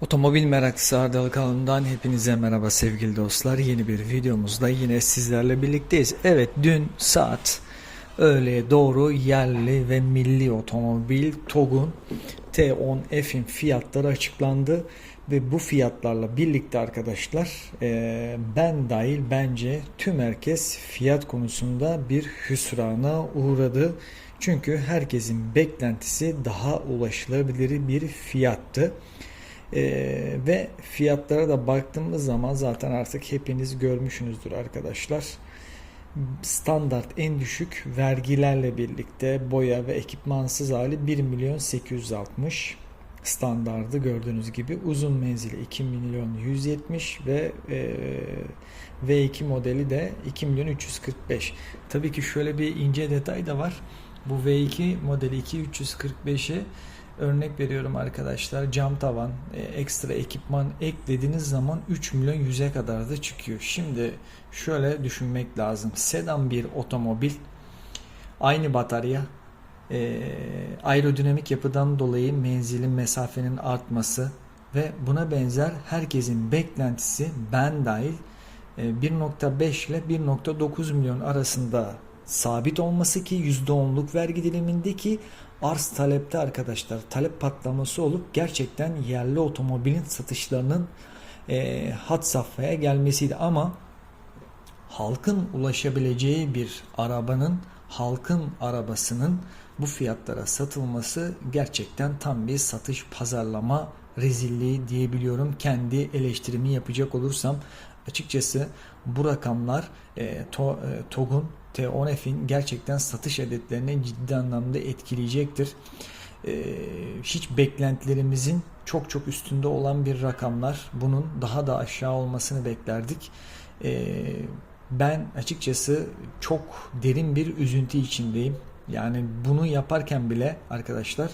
Otomobil meraklısı Ardal kanalından hepinize merhaba sevgili dostlar. Yeni bir videomuzda yine sizlerle birlikteyiz. Evet dün saat öğleye doğru yerli ve milli otomobil TOG'un T10F'in fiyatları açıklandı. Ve bu fiyatlarla birlikte arkadaşlar ben dahil bence tüm herkes fiyat konusunda bir hüsrana uğradı. Çünkü herkesin beklentisi daha ulaşılabilir bir fiyattı. Ee, ve fiyatlara da baktığımız zaman zaten artık hepiniz görmüşsünüzdür arkadaşlar. Standart en düşük vergilerle birlikte boya ve ekipmansız hali 1 milyon 860 standardı gördüğünüz gibi uzun menzili 2 milyon 170 ve e, V2 modeli de 2 milyon 345. Tabii ki şöyle bir ince detay da var. Bu V2 modeli 2345'e Örnek veriyorum arkadaşlar cam tavan, e, ekstra ekipman eklediğiniz zaman 3 milyon 100'e kadar da çıkıyor. Şimdi şöyle düşünmek lazım. Sedan bir otomobil aynı batarya e, aerodinamik yapıdan dolayı menzilin mesafenin artması ve buna benzer herkesin beklentisi ben dahil e, 1.5 ile 1.9 milyon arasında sabit olması ki %10'luk vergi dilimindeki arz talepte arkadaşlar talep patlaması olup gerçekten yerli otomobilin satışlarının e, hat safhaya gelmesiydi ama halkın ulaşabileceği bir arabanın halkın arabasının bu fiyatlara satılması gerçekten tam bir satış pazarlama rezilliği diyebiliyorum. Kendi eleştirimi yapacak olursam açıkçası bu rakamlar e, to, e, TOG'un T10F'in gerçekten satış adetlerini ciddi anlamda etkileyecektir. E, hiç beklentilerimizin çok çok üstünde olan bir rakamlar. Bunun daha da aşağı olmasını beklerdik. E, ben açıkçası çok derin bir üzüntü içindeyim. Yani bunu yaparken bile arkadaşlar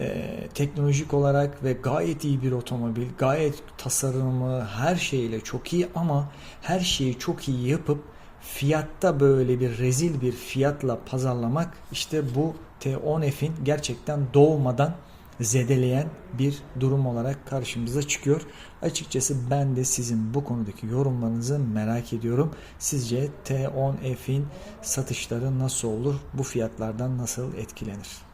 e, teknolojik olarak ve gayet iyi bir otomobil, gayet tasarımı her şeyle çok iyi ama her şeyi çok iyi yapıp fiyatta böyle bir rezil bir fiyatla pazarlamak işte bu T10F'in gerçekten doğmadan zedeleyen bir durum olarak karşımıza çıkıyor. Açıkçası ben de sizin bu konudaki yorumlarınızı merak ediyorum. Sizce T10F'in satışları nasıl olur? Bu fiyatlardan nasıl etkilenir?